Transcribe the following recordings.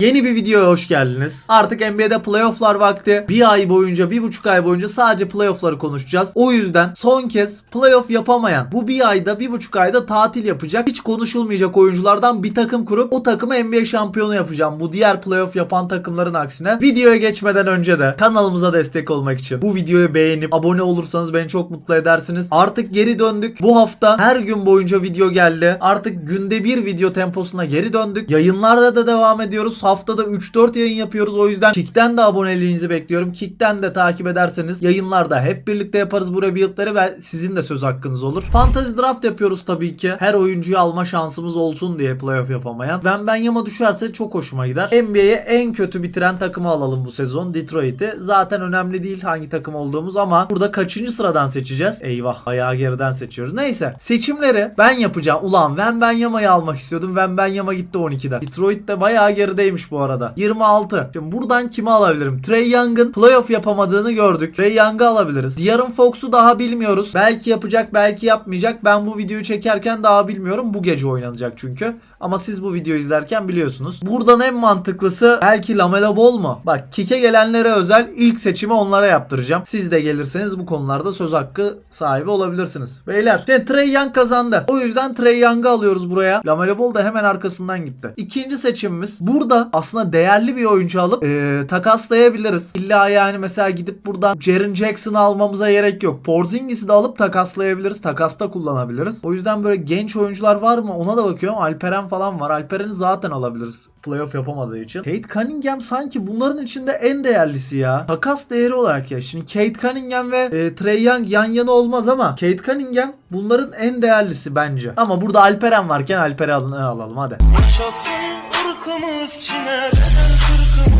Yeni bir videoya hoş geldiniz. Artık NBA'de playofflar vakti. Bir ay boyunca, bir buçuk ay boyunca sadece playoffları konuşacağız. O yüzden son kez playoff yapamayan, bu bir ayda, bir buçuk ayda tatil yapacak, hiç konuşulmayacak oyunculardan bir takım kurup o takımı NBA şampiyonu yapacağım. Bu diğer playoff yapan takımların aksine. Videoya geçmeden önce de kanalımıza destek olmak için bu videoyu beğenip abone olursanız beni çok mutlu edersiniz. Artık geri döndük. Bu hafta her gün boyunca video geldi. Artık günde bir video temposuna geri döndük. Yayınlarla da devam ediyoruz. Haftada 3-4 yayın yapıyoruz. O yüzden Kick'ten de aboneliğinizi bekliyorum. Kick'ten de takip ederseniz yayınlarda hep birlikte yaparız bu rebuild'leri ve sizin de söz hakkınız olur. Fantasy draft yapıyoruz tabii ki. Her oyuncuyu alma şansımız olsun diye playoff yapamayan. Ben ben yama düşerse çok hoşuma gider. NBA'ye en kötü bitiren takımı alalım bu sezon. Detroit'i. Zaten önemli değil hangi takım olduğumuz ama burada kaçıncı sıradan seçeceğiz? Eyvah ayağı geriden seçiyoruz. Neyse seçimleri ben yapacağım. Ulan ben ben yamayı almak istiyordum. Ben ben yama gitti 12'den. Detroit de bayağı gerideymiş bu arada. 26. Şimdi buradan kimi alabilirim? Trey Young'ın playoff yapamadığını gördük. Trey Young'ı alabiliriz. Yarın Fox'u daha bilmiyoruz. Belki yapacak belki yapmayacak. Ben bu videoyu çekerken daha bilmiyorum. Bu gece oynanacak çünkü. Ama siz bu videoyu izlerken biliyorsunuz. Buradan en mantıklısı belki Lamelo Ball mu? Bak Kike gelenlere özel ilk seçimi onlara yaptıracağım. Siz de gelirseniz bu konularda söz hakkı sahibi olabilirsiniz. Beyler şimdi Trey Young kazandı. O yüzden Trey Young'ı alıyoruz buraya. Lamelo Ball da hemen arkasından gitti. İkinci seçimimiz burada aslında değerli bir oyuncu alıp eee, takaslayabiliriz. İlla yani mesela gidip buradan Jaren Jackson'ı almamıza gerek yok. Porzingis'i de alıp takaslayabiliriz. Takasta kullanabiliriz. O yüzden böyle genç oyuncular var mı ona da bakıyorum. Alperen falan var. Alperen'i zaten alabiliriz. Playoff yapamadığı için. Kate Cunningham sanki bunların içinde en değerlisi ya. Takas değeri olarak ya. Şimdi Kate Cunningham ve e, Trey Young yan yana olmaz ama Kate Cunningham bunların en değerlisi bence. Ama burada Alperen varken Alperen'i alalım hadi. Yaşasın ırkımız çiner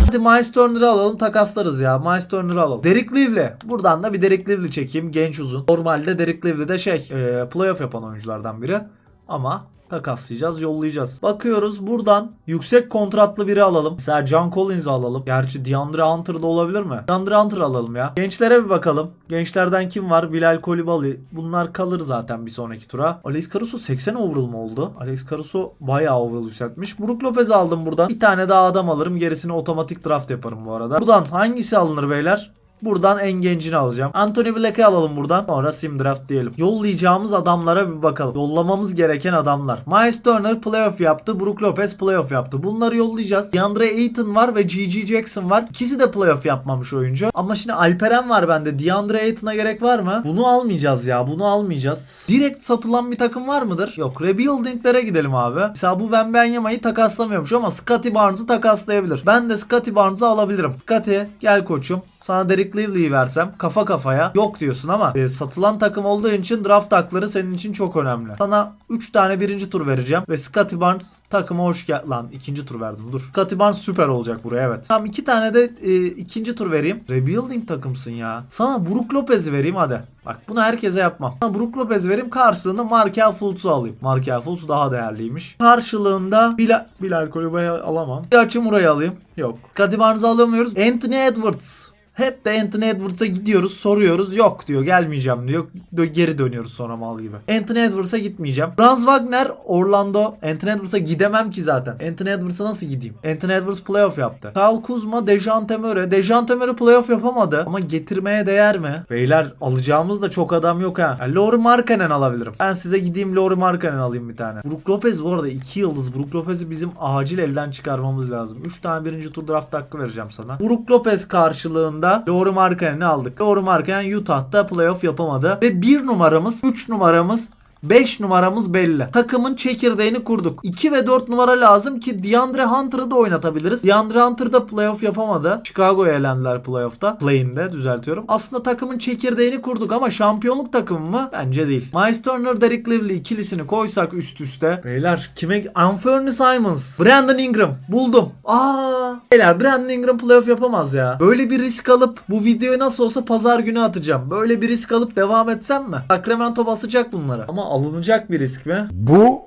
Hadi Miles Turner'ı alalım takaslarız ya. Miles Turner'ı alalım. Derek Lively. Buradan da bir Derek Lively çekeyim. Genç uzun. Normalde Derek Lively de şey e, playoff yapan oyunculardan biri. Ama takaslayacağız, yollayacağız. Bakıyoruz buradan yüksek kontratlı biri alalım. Mesela John Collins'i alalım. Gerçi DeAndre Hunter da olabilir mi? DeAndre Hunter alalım ya. Gençlere bir bakalım. Gençlerden kim var? Bilal Kolibali. Bunlar kalır zaten bir sonraki tura. Alex Caruso 80 overall mu oldu? Alex Caruso bayağı overall yükseltmiş. Brook Lopez'i aldım buradan. Bir tane daha adam alırım. Gerisini otomatik draft yaparım bu arada. Buradan hangisi alınır beyler? Buradan en gencini alacağım. Anthony Black'ı alalım buradan. Sonra sim draft diyelim. Yollayacağımız adamlara bir bakalım. Yollamamız gereken adamlar. Miles Turner playoff yaptı. Brook Lopez playoff yaptı. Bunları yollayacağız. DeAndre Ayton var ve GG Jackson var. İkisi de playoff yapmamış oyuncu. Ama şimdi Alperen var bende. DeAndre Ayton'a gerek var mı? Bunu almayacağız ya. Bunu almayacağız. Direkt satılan bir takım var mıdır? Yok. Rebuilding'lere gidelim abi. Mesela bu Wembanyama'yı takaslamıyormuş ama Scotty Barnes'ı takaslayabilir. Ben de Scotty Barnes'ı alabilirim. Scotty gel koçum. Sana Derek Lively'yi versem kafa kafaya yok diyorsun ama e, satılan takım olduğu için draft hakları senin için çok önemli. Sana 3 tane birinci tur vereceğim ve Scotty Barnes takıma hoş gel... Lan ikinci tur verdim dur. Scotty Barnes süper olacak buraya evet. Tamam iki tane de e, ikinci tur vereyim. Rebuilding takımsın ya. Sana Brook Lopez'i vereyim hadi. Bak bunu herkese yapmam. Sana Brook Lopez vereyim karşılığında Markel Fultz'u alayım. Markel Fultz daha değerliymiş. Karşılığında Bilal, Bilal Koliba'yı alamam. Bir açım buraya alayım. Yok. Scotty Barnes'ı alamıyoruz. Anthony Edwards. Hep de Anthony Edwards'a gidiyoruz soruyoruz yok diyor gelmeyeceğim diyor geri dönüyoruz sonra mal gibi. Anthony Edwards'a gitmeyeceğim. Franz Wagner Orlando Anthony Edwards'a gidemem ki zaten. Anthony Edwards'a nasıl gideyim? Anthony Edwards playoff yaptı. Kyle Kuzma Dejante Murray. Dejante Murray playoff yapamadı ama getirmeye değer mi? Beyler alacağımız da çok adam yok ha. Yani Lauri Markkanen alabilirim. Ben size gideyim Lauri Markkanen alayım bir tane. Brook Lopez bu arada 2 yıldız. Brook Lopez'i bizim acil elden çıkarmamız lazım. 3 tane birinci tur draft hakkı vereceğim sana. Brook Lopez karşılığında Lauri Markkanen'i aldık. Lauri Markkanen Utah'ta playoff yapamadı. Ve 1 numaramız, 3 numaramız 5 numaramız belli. Takımın çekirdeğini kurduk. 2 ve 4 numara lazım ki DeAndre Hunter'ı da oynatabiliriz. DeAndre Hunter da playoff yapamadı. Chicago'ya elendiler playoff'ta. Play'inde düzeltiyorum. Aslında takımın çekirdeğini kurduk ama şampiyonluk takımı mı? Bence değil. Miles Turner, Derek Lively ikilisini koysak üst üste. Beyler kime? Anthony Simons. Brandon Ingram. Buldum. Aa. Beyler Brandon Ingram playoff yapamaz ya. Böyle bir risk alıp bu videoyu nasıl olsa pazar günü atacağım. Böyle bir risk alıp devam etsem mi? Sacramento basacak bunları. Ama alınacak bir risk mi? Bu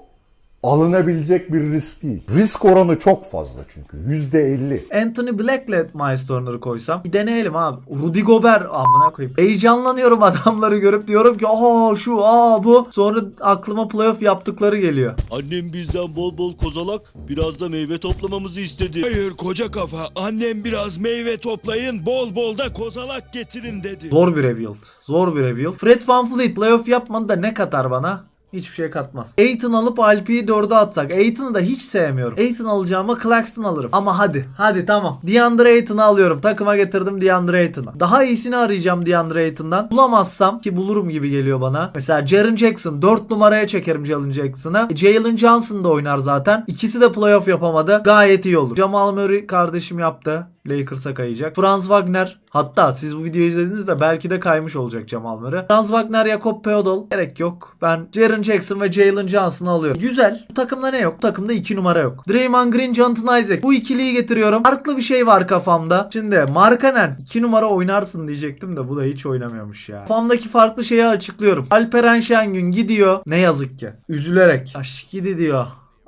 alınabilecek bir risk değil. Risk oranı çok fazla çünkü. %50. Anthony Black'le Miles Turner'ı koysam bir deneyelim abi. Rudy Gobert amına koyayım. Heyecanlanıyorum adamları görüp diyorum ki aa şu aa bu. Sonra aklıma playoff yaptıkları geliyor. Annem bizden bol bol kozalak, biraz da meyve toplamamızı istedi. Hayır koca kafa annem biraz meyve toplayın bol bol da kozalak getirin dedi. Zor bir rebuild. Zor bir rebuild. Fred VanVleet playoff yapmadı da ne katar bana? Hiçbir şey katmaz. Aiton alıp Alpi'yi 4'e atsak. Aiton'u da hiç sevmiyorum. Aiton alacağıma Claxton alırım. Ama hadi. Hadi tamam. DeAndre Ayton'u alıyorum. Takıma getirdim DeAndre Ayton'u. Daha iyisini arayacağım DeAndre Ayton'dan. Bulamazsam ki bulurum gibi geliyor bana. Mesela Jaren Jackson 4 numaraya çekerim Jalen Jackson'ı. E, Jalen Johnson da oynar zaten. İkisi de playoff yapamadı. Gayet iyi olur. Jamal Murray kardeşim yaptı. Lakers'a kayacak. Franz Wagner hatta siz bu videoyu izlediğinizde belki de kaymış olacak Jamal Murray. Franz Wagner, Jakob Peodol gerek yok. Ben Jaren Jackson ve Jalen Johnson'ı alıyorum. Güzel. Bu takımda ne yok? Bu takımda 2 numara yok. Draymond Green, Jonathan Isaac. Bu ikiliyi getiriyorum. Farklı bir şey var kafamda. Şimdi Markanen 2 numara oynarsın diyecektim de bu da hiç oynamıyormuş ya. Kafamdaki farklı şeyi açıklıyorum. Alperen Şengün gidiyor. Ne yazık ki. Üzülerek. Aşkidi diyor.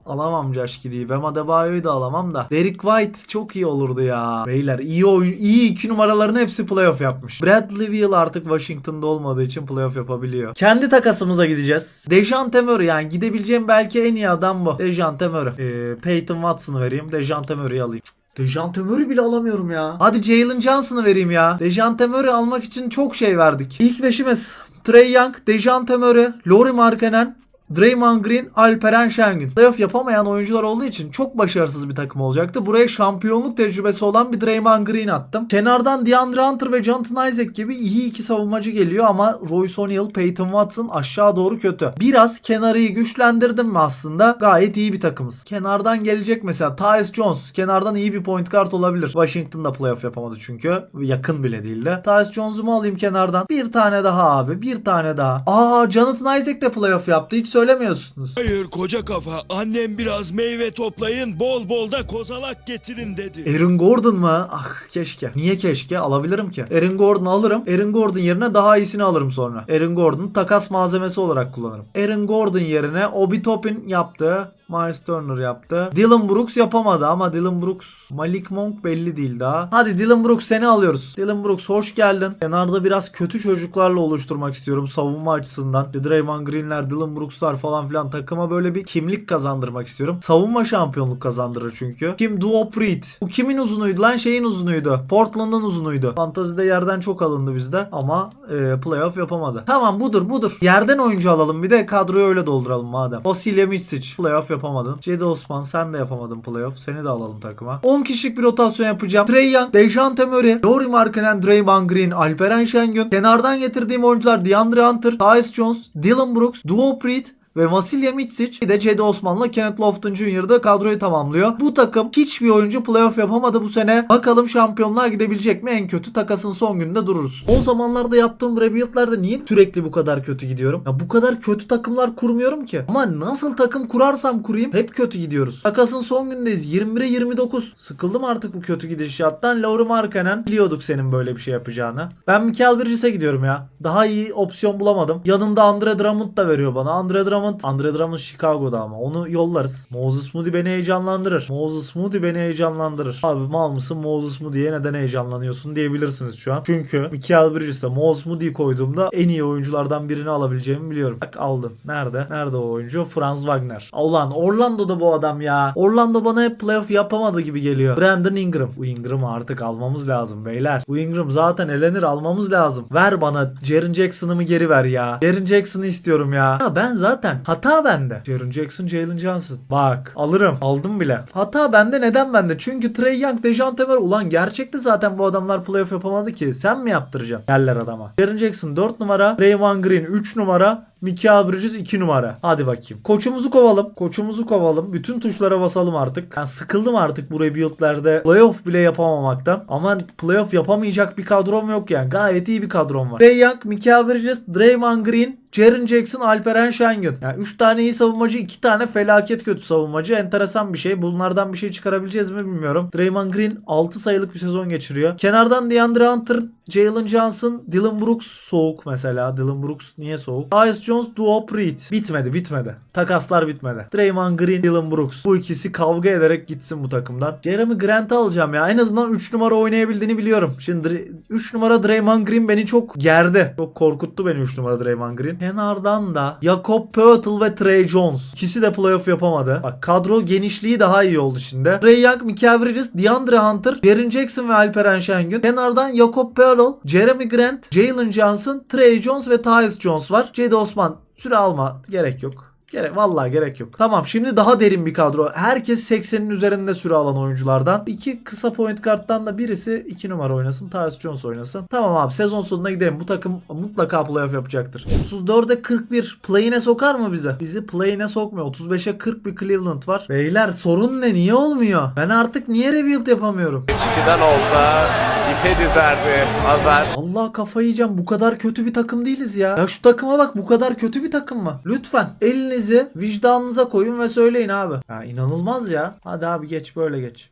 Alamam Caşkidi'yi. Bam Adebayo'yu da alamam da. Derek White çok iyi olurdu ya. Beyler iyi oyun, iyi iki numaraların hepsi playoff yapmış. Bradley Beal artık Washington'da olmadığı için playoff yapabiliyor. Kendi takasımıza gideceğiz. Dejante Murray yani gidebileceğim belki en iyi adam bu. Dejante Murray. Ee, Peyton Watson'ı vereyim. Dejante Murray'i alayım. Dejante Murray bile alamıyorum ya. Hadi Jalen Johnson'ı vereyim ya. Dejante Murray almak için çok şey verdik. İlk beşimiz Trey Young, Dejante Murray, Laurie Markkanen, Draymond Green, Alperen Şengün. Playoff yapamayan oyuncular olduğu için çok başarısız bir takım olacaktı. Buraya şampiyonluk tecrübesi olan bir Draymond Green attım. Kenardan DeAndre Hunter ve Jonathan Isaac gibi iyi iki savunmacı geliyor ama Royce O'Neal, Peyton Watson aşağı doğru kötü. Biraz kenarıyı güçlendirdim mi aslında? Gayet iyi bir takımız. Kenardan gelecek mesela Tyus Jones. Kenardan iyi bir point guard olabilir. Washington'da playoff yapamadı çünkü. Yakın bile değildi. Tyus Jones'u mu alayım kenardan? Bir tane daha abi. Bir tane daha. Aa Jonathan Isaac de playoff yaptı. Hiç söylemiyorsunuz. Hayır koca kafa annem biraz meyve toplayın bol bol da kozalak getirin dedi. Aaron Gordon mu? Ah keşke. Niye keşke? Alabilirim ki. Aaron Gordon'u alırım. Aaron Gordon yerine daha iyisini alırım sonra. Aaron Gordon'u takas malzemesi olarak kullanırım. Aaron Gordon yerine Obi Toppin yaptı. Miles Turner yaptı. Dylan Brooks yapamadı ama Dylan Brooks Malik Monk belli değil daha. Hadi Dylan Brooks seni alıyoruz. Dylan Brooks hoş geldin. Kenarda biraz kötü çocuklarla oluşturmak istiyorum savunma açısından. Draymond Green'ler, Dylan Brooks'lar falan filan takıma böyle bir kimlik kazandırmak istiyorum. Savunma şampiyonluk kazandırır çünkü. Kim Duo Preet. Bu kimin uzunuydu lan? Şeyin uzunuydu. Portland'ın uzunuydu. Fantazide yerden çok alındı bizde ama e, playoff yapamadı. Tamam budur budur. Yerden oyuncu alalım bir de kadroyu öyle dolduralım madem. Vasilya Mitsic playoff yapamadın. Cedi Osman sen de yapamadın playoff. Seni de alalım takıma. 10 kişilik bir rotasyon yapacağım. Trey Young, Dejante Murray, Laurie Markkanen, Draymond Green, Alperen Şengün. Kenardan getirdiğim oyuncular DeAndre Hunter, Tyus Jones, Dylan Brooks, Duo Preet, ve Vasilya Mitsic de Cedi Osman'la Kenneth Lofton Jr.'da kadroyu tamamlıyor. Bu takım hiçbir oyuncu playoff yapamadı bu sene. Bakalım şampiyonluğa gidebilecek mi? En kötü takasın son gününde dururuz. O zamanlarda yaptığım rebuild'lerde niye sürekli bu kadar kötü gidiyorum? Ya bu kadar kötü takımlar kurmuyorum ki. Ama nasıl takım kurarsam kurayım hep kötü gidiyoruz. Takasın son günündeyiz. 21'e 29. Sıkıldım artık bu kötü gidişattan. Lauri Markkanen biliyorduk senin böyle bir şey yapacağını. Ben Michael Bridges'e gidiyorum ya. Daha iyi opsiyon bulamadım. Yanında Andre Drummond da veriyor bana. Andre Drummond, Andre Drummond Chicago'da ama onu yollarız. Moses Moody beni heyecanlandırır. Moses Moody beni heyecanlandırır. Abi mal mısın Moses Moody'ye neden heyecanlanıyorsun diyebilirsiniz şu an. Çünkü Michael Bridges'e Moses Moody'yi koyduğumda en iyi oyunculardan birini alabileceğimi biliyorum. Bak aldın. Nerede? Nerede o oyuncu? Franz Wagner. Ulan Orlando'da bu adam ya. Orlando bana hep playoff yapamadı gibi geliyor. Brandon Ingram. Bu Ingram'ı artık almamız lazım beyler. Bu Ingram zaten elenir almamız lazım. Ver bana Jaren Jackson'ımı geri ver ya. Jaren Jackson'ı istiyorum ya. Ha, ben zaten hata bende. Jaren Jackson, Jalen Johnson. Bak alırım. Aldım bile. Hata bende neden bende? Çünkü Trey Young, Dejante Murray. Ulan gerçekte zaten bu adamlar playoff yapamadı ki. Sen mi yaptıracaksın? Yerler adama. Jaren Jackson 4 numara. Draymond Green 3 numara. Michael Bridges 2 numara. Hadi bakayım. Koçumuzu kovalım. Koçumuzu kovalım. Bütün tuşlara basalım artık. Ben sıkıldım artık bu rebuild'lerde. Playoff bile yapamamaktan. Ama playoff yapamayacak bir kadrom yok yani. Gayet iyi bir kadrom var. Trey Young, Michael Bridges, Draymond Green, Jaren Jackson, Alperen Şengün. Yani 3 tane iyi savunmacı, 2 tane felaket kötü savunmacı. Enteresan bir şey. Bunlardan bir şey çıkarabileceğiz mi bilmiyorum. Draymond Green 6 sayılık bir sezon geçiriyor. Kenardan DeAndre Hunter, Jalen Johnson, Dylan Brooks soğuk mesela. Dylan Brooks niye soğuk? Tyus Jones, Duo Preet. Bitmedi bitmedi. Takaslar bitmedi. Draymond Green, Dylan Brooks. Bu ikisi kavga ederek gitsin bu takımdan. Jeremy Grant'ı alacağım ya. En azından 3 numara oynayabildiğini biliyorum. Şimdi 3 numara Draymond Green beni çok gerdi. Çok korkuttu beni 3 numara Draymond Green. Kenardan da Jakob Poeltl ve Trey Jones. İkisi de playoff yapamadı. Bak kadro genişliği daha iyi oldu şimdi. Trey Young, Michael Bridges, DeAndre Hunter, Jaren Jackson ve Alperen Şengün. Kenardan Jakob Poeltl, Jeremy Grant, Jalen Johnson, Trey Jones ve Tyus Jones var. Cedi Osman süre alma gerek yok. Gerek vallahi gerek yok. Tamam şimdi daha derin bir kadro. Herkes 80'in üzerinde süre alan oyunculardan. İki kısa point karttan da birisi 2 numara oynasın. Tyus Jones oynasın. Tamam abi sezon sonuna gidelim. Bu takım mutlaka playoff yapacaktır. 34'e 41 play'ine sokar mı bize? Bizi play'ine sokmuyor. 35'e 40 bir Cleveland var. Beyler sorun ne? Niye olmuyor? Ben artık niye rebuild yapamıyorum? Eskiden olsa ipe dizerdi Azar. Allah kafayı yiyeceğim. Bu kadar kötü bir takım değiliz ya. Ya şu takıma bak bu kadar kötü bir takım mı? Lütfen elinizi vicdanınıza koyun ve söyleyin abi. Ya inanılmaz ya. Hadi abi geç böyle geç.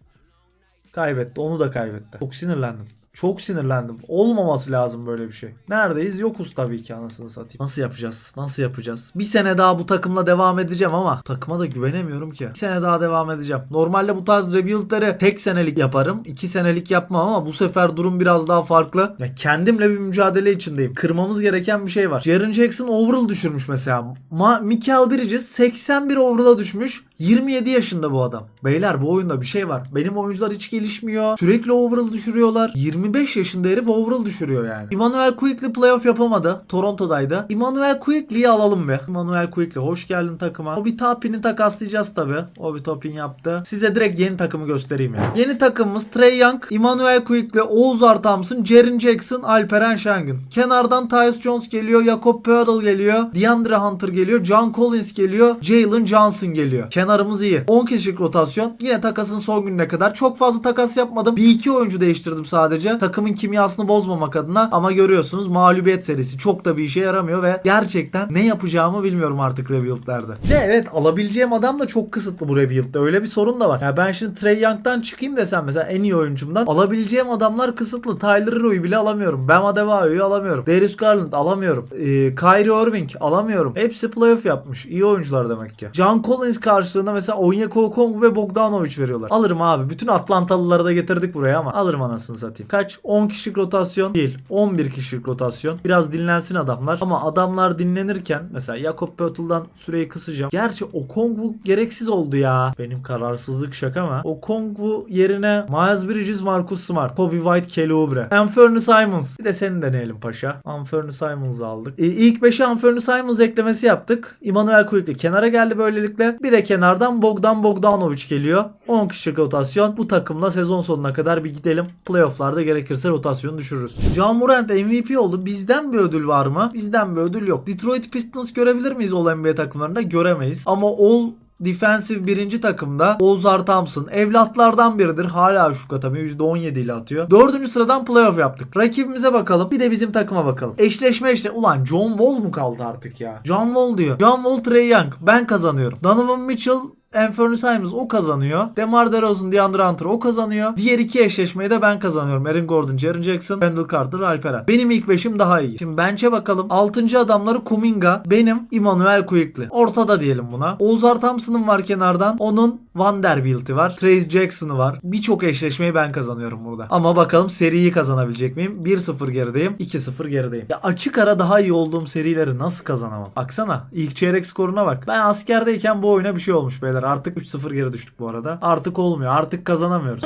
Kaybetti. Onu da kaybetti. Çok sinirlendim. Çok sinirlendim. Olmaması lazım böyle bir şey. Neredeyiz? Yokuz tabii ki anasını satayım. Nasıl yapacağız? Nasıl yapacağız? Bir sene daha bu takımla devam edeceğim ama takıma da güvenemiyorum ki. Bir sene daha devam edeceğim. Normalde bu tarz rebuild'leri tek senelik yaparım. iki senelik yapmam ama bu sefer durum biraz daha farklı. Ya kendimle bir mücadele içindeyim. Kırmamız gereken bir şey var. Jaren Jackson overall düşürmüş mesela. Ma Michael Bridges 81 overall'a düşmüş. 27 yaşında bu adam. Beyler bu oyunda bir şey var. Benim oyuncular hiç gelişmiyor. Sürekli overall düşürüyorlar. 25 yaşında herif overall düşürüyor yani. Emmanuel Quickly playoff yapamadı. Toronto'daydı. Emmanuel Quickly'yi alalım bir. Emmanuel Quickly hoş geldin takıma. O bir Tapin'i takaslayacağız tabi. O bir Tapin yaptı. Size direkt yeni takımı göstereyim ya. Yeni takımımız Trey Young, Emmanuel Quickly, Oğuz Artamsın, Jaren Jackson, Alperen Şengün. Kenardan Tyus Jones geliyor. Jakob Poeltl geliyor. DeAndre Hunter geliyor. John Collins geliyor. Jalen Johnson geliyor. Kenarımız iyi. 10 kişilik rotasyon. Yine takasın son gününe kadar. Çok fazla takas yapmadım. Bir iki oyuncu değiştirdim sadece. Takımın kimyasını bozmamak adına. Ama görüyorsunuz mağlubiyet serisi çok da bir işe yaramıyor ve gerçekten ne yapacağımı bilmiyorum artık rebuild'lerde. De evet alabileceğim adam da çok kısıtlı bu rebuild'de. Öyle bir sorun da var. Ya ben şimdi Trey Young'dan çıkayım desem mesela en iyi oyuncumdan alabileceğim adamlar kısıtlı. Tyler Hero'yu bile alamıyorum. Bam Adebayo'yu alamıyorum. Darius Garland alamıyorum. Ee, Kyrie Irving alamıyorum. Hepsi playoff yapmış. İyi oyuncular demek ki. John Collins karşılığında mesela Onyeka Okongwu ve Bogdanovic veriyorlar. Alırım abi. Bütün Atlantalıları da getirdik buraya ama alırım anasını satayım. Kaç? 10 kişilik rotasyon değil. 11 kişilik rotasyon. Biraz dinlensin adamlar. Ama adamlar dinlenirken mesela Jakob Pötl'dan süreyi kısacağım. Gerçi Okongwu gereksiz oldu ya. Benim kararsızlık şaka mı? Okongwu yerine Miles Bridges, Marcus Smart, Kobe White, Kelly Oubre, Anthony Simons. Bir de seni deneyelim paşa. Anthony Simons'ı aldık. E, ilk 5'e Anthony Simons eklemesi yaptık. Emmanuel Quickly kenara geldi böylelikle. Bir de kenardan Bogdan Bogdanovic geliyor. 10 kişilik rotasyon. Bu takımla sezon sonuna kadar bir gidelim. Playoff'larda gerekirse rotasyonu düşürürüz. John Morant MVP oldu. Bizden bir ödül var mı? Bizden bir ödül yok. Detroit Pistons görebilir miyiz All NBA takımlarında? Göremeyiz. Ama All Defensive birinci takımda Ozar Thompson evlatlardan biridir. Hala şut atamıyor. %17 ile atıyor. Dördüncü sıradan playoff yaptık. Rakibimize bakalım. Bir de bizim takıma bakalım. Eşleşme eşle. Ulan John Wall mu kaldı artık ya? John Wall diyor. John Wall Trey Young. Ben kazanıyorum. Donovan Mitchell Anthony Simons o kazanıyor. DeMar DeRozan, DeAndre Hunter o kazanıyor. Diğer iki eşleşmeyi de ben kazanıyorum. Aaron Gordon, Jaren Jackson, Wendell Carter, Alperen. Benim ilk beşim daha iyi. Şimdi bench'e bakalım. Altıncı adamları Kuminga, benim Emmanuel Quickly. Ortada diyelim buna. Ozar Thompson'ın var kenardan. Onun Vanderbilt'i var. Trace Jackson'ı var. Birçok eşleşmeyi ben kazanıyorum burada. Ama bakalım seriyi kazanabilecek miyim? 1-0 gerideyim. 2-0 gerideyim. Ya açık ara daha iyi olduğum serileri nasıl kazanamam? Baksana. ilk çeyrek skoruna bak. Ben askerdeyken bu oyuna bir şey olmuş beyler. Artık 3-0 geri düştük bu arada. Artık olmuyor. Artık kazanamıyoruz.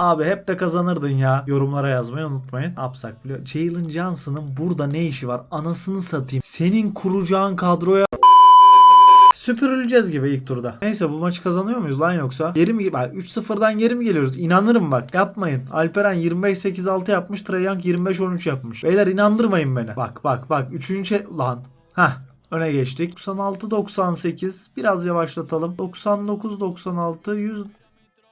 Abi hep de kazanırdın ya. Yorumlara yazmayı unutmayın. Ne yapsak biliyor. Jalen Johnson'ın burada ne işi var? Anasını satayım. Senin kuracağın kadroya Süpürüleceğiz gibi ilk turda. Neyse bu maçı kazanıyor muyuz lan yoksa? Geri mi? Bak 3-0'dan geri mi geliyoruz? İnanırım bak. Yapmayın. Alperen 25-8-6 yapmış. Trae Young 25-13 yapmış. Beyler inandırmayın beni. Bak bak bak. Üçüncü lan. Hah. Öne geçtik. 96-98. Biraz yavaşlatalım. 99-96. 100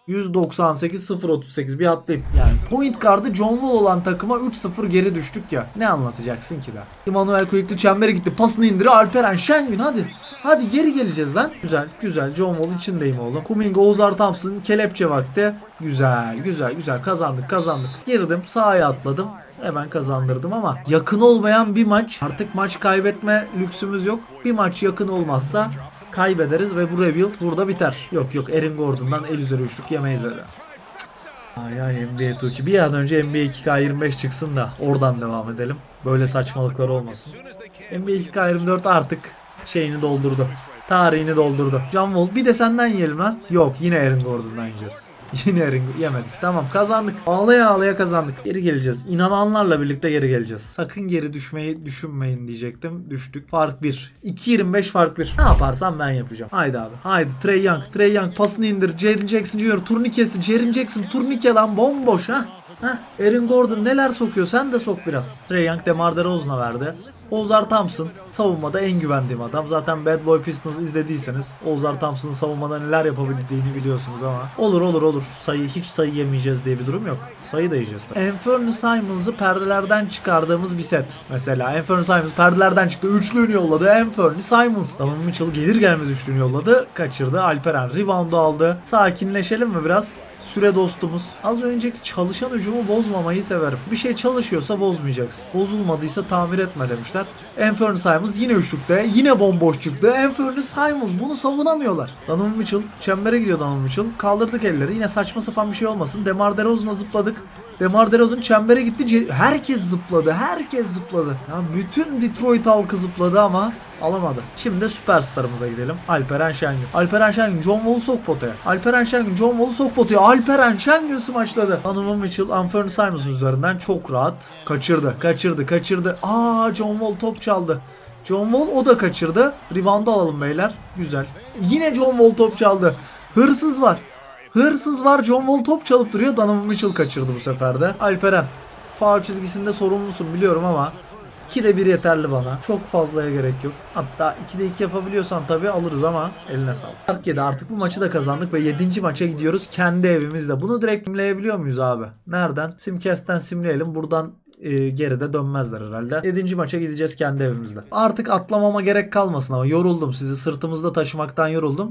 198 038 bir atlayayım. Yani point guard'ı John Wall olan takıma 3-0 geri düştük ya. Ne anlatacaksın ki daha? Emmanuel Quickly çembere gitti. Pasını indiri Alperen Şengün hadi. Hadi geri geleceğiz lan. Güzel güzel John Wall içindeyim oğlum. Kuminga Ozar Thompson kelepçe vakti. Güzel güzel güzel kazandık kazandık. Girdim sahaya atladım. Hemen kazandırdım ama yakın olmayan bir maç. Artık maç kaybetme lüksümüz yok. Bir maç yakın olmazsa kaybederiz ve bu rebuild burada biter. Yok yok Aaron Gordon'dan el üzeri üçlük yemeyiz öyle. Ay ay NBA 2K bir an önce NBA 2K25 çıksın da oradan devam edelim. Böyle saçmalıklar olmasın. NBA 2K24 artık şeyini doldurdu. Tarihini doldurdu. John Wall bir de senden yiyelim lan. Yok yine Aaron Gordon'dan yiyeceğiz. Yine Aaron yemedik. Tamam kazandık. Ağlaya ağlaya kazandık. Geri geleceğiz. İnananlarla birlikte geri geleceğiz. Sakın geri düşmeyi düşünmeyin diyecektim. Düştük. Fark 1. 2.25 fark 1. Ne yaparsam ben yapacağım. Haydi abi. Haydi Trey Young. Trey Young pasını indir. Jaren Jackson Jr. turnikesi. Jaren Jackson turnike lan bomboş ha. Heh, Aaron Gordon neler sokuyor sen de sok biraz. Trey Young Demar DeRozan'a verdi. Ozar Thompson savunmada en güvendiğim adam. Zaten Bad Boy Pistons izlediyseniz Ozar Thompson'ın savunmada neler yapabildiğini biliyorsunuz ama olur olur olur. Sayı hiç sayı yemeyeceğiz diye bir durum yok. Sayı da yiyeceğiz tabii. Anthony Simons'ı perdelerden çıkardığımız bir set. Mesela Anthony Simons perdelerden çıktı. Üçlüğünü yolladı. Anthony Simons. Donovan Mitchell gelir gelmez üçlüğünü yolladı. Kaçırdı. Alperen reboundu aldı. Sakinleşelim mi biraz? Süre dostumuz. Az önceki çalışan hücumu bozmamayı severim. Bir şey çalışıyorsa bozmayacaksın. Bozulmadıysa tamir etme demişler. Anthony Simons yine üçlükte. Yine bomboş çıktı. Anthony Simons bunu savunamıyorlar. Donovan Mitchell. Çembere gidiyor Donovan Mitchell. Kaldırdık elleri. Yine saçma sapan bir şey olmasın. Demar DeRozan'a zıpladık. Demar DeRozan çembere gitti. Herkes zıpladı. Herkes zıpladı. Ya bütün Detroit halkı zıpladı ama alamadı. Şimdi süperstarımıza gidelim. Alperen Şengün. Alperen Şengün John Wall'u sok potaya. Alperen Şengün John Wall'u sok potaya. Alperen Şengün smaçladı. Donovan Mitchell Anthony Simons üzerinden çok rahat kaçırdı. Kaçırdı. Kaçırdı. Aa John Wall top çaldı. John Wall o da kaçırdı. Rebound'u alalım beyler. Güzel. Yine John Wall top çaldı. Hırsız var. Hırsız var. John Wall top çalıp duruyor. Donovan Mitchell kaçırdı bu sefer de. Alperen. Faul çizgisinde sorumlusun biliyorum ama 2'de 1 yeterli bana. Çok fazlaya gerek yok. Hatta 2'de 2 yapabiliyorsan tabii alırız ama eline sağlık. Fark 7 artık bu maçı da kazandık ve 7. maça gidiyoruz kendi evimizde. Bunu direkt simleyebiliyor muyuz abi? Nereden? Simcast'ten simleyelim. Buradan e, geride dönmezler herhalde. 7. maça gideceğiz kendi evimizde. Artık atlamama gerek kalmasın ama yoruldum. Sizi sırtımızda taşımaktan yoruldum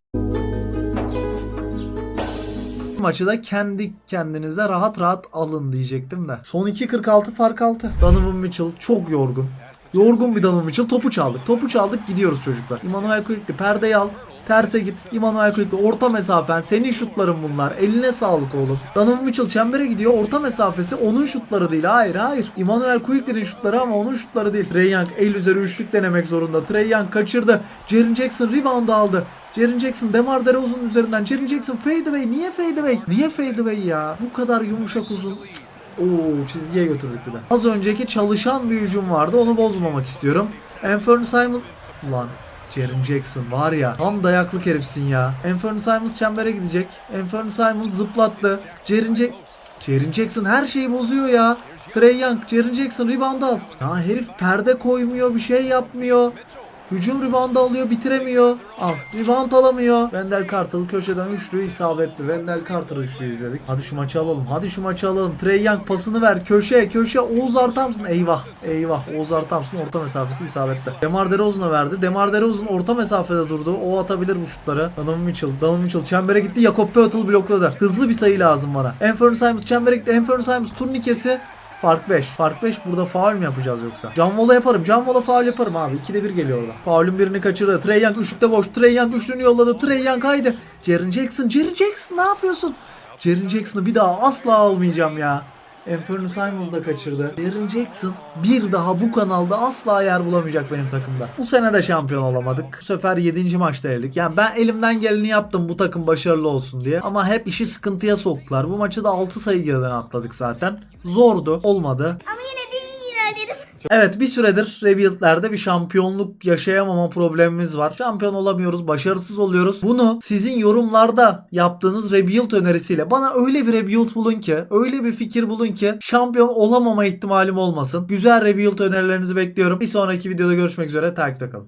maçı da kendi kendinize rahat rahat alın diyecektim de. Son 2.46 fark 6. Donovan Mitchell çok yorgun. Yorgun bir Donovan Mitchell. Topu çaldık. Topu çaldık gidiyoruz çocuklar. Immanuel Quickly perdeyi al. Terse git. Immanuel Quickly orta mesafen. Senin şutların bunlar. Eline sağlık oğlum. Donovan Mitchell çembere gidiyor. Orta mesafesi onun şutları değil. Hayır hayır. Immanuel Quickly'nin şutları ama onun şutları değil. Trey Young el üzeri üçlük denemek zorunda. Trey Young kaçırdı. Jaren Jackson rebound aldı. Jaren Jackson Demar DeRozan üzerinden. Jaren Jackson fadeaway. Niye fadeaway? Niye fadeaway ya? Bu kadar yumuşak uzun. Oo çizgiye götürdük bir de. Az önceki çalışan bir hücum vardı. Onu bozmamak istiyorum. Anthony Simons... Ulan Jaren Jackson var ya tam dayaklık herifsin ya. Anthony Simons çembere gidecek. Anthony Simons zıplattı. Jaren Jack... Jaren Jackson her şeyi bozuyor ya. Trey Young, Jaren Jackson rebound al. Ya herif perde koymuyor, bir şey yapmıyor. Hücum rebound alıyor bitiremiyor. Al rebound alamıyor. Wendell Carter köşeden üçlü isabetli. Wendell Carter üçlü izledik. Hadi şu maçı alalım. Hadi şu maçı alalım. Trey Young pasını ver. Köşe köşe. Oğuz Thompson. Eyvah. Eyvah. Oğuz Thompson orta mesafesi isabetli. Demar DeRozan'a verdi. Demar DeRozan orta mesafede durdu. O atabilir bu şutları. Donovan Mitchell. Donovan Mitchell çembere gitti. Jakob Poeltl blokladı. Hızlı bir sayı lazım bana. Anthony Simons çembere gitti. Anthony Simons turnikesi. Fark 5. Fark 5 burada faul mü yapacağız yoksa? Can Wall'a yaparım. Can Wall'a faul yaparım abi. 2'de 1 geliyor orada. Faulün birini kaçırdı. Trey Young üçlükte boş. Trey Young üçlüğünü yolladı. Trey Young haydi. Jaren Jackson. Jaren Jackson ne yapıyorsun? Jaren Jackson'ı bir daha asla almayacağım ya. Anthony Simons da kaçırdı. Jaren Jackson bir daha bu kanalda asla yer bulamayacak benim takımda. Bu sene de şampiyon olamadık. Bu sefer 7. maçta eldik. Yani ben elimden geleni yaptım bu takım başarılı olsun diye. Ama hep işi sıkıntıya soktular. Bu maçı da 6 sayı geriden atladık zaten. Zordu. Olmadı. Ama yine de iyi ilerledim. Evet bir süredir Rebuild'lerde bir şampiyonluk yaşayamama problemimiz var. Şampiyon olamıyoruz, başarısız oluyoruz. Bunu sizin yorumlarda yaptığınız Rebuild önerisiyle bana öyle bir Rebuild bulun ki, öyle bir fikir bulun ki şampiyon olamama ihtimalim olmasın. Güzel Rebuild önerilerinizi bekliyorum. Bir sonraki videoda görüşmek üzere. Takipte kalın.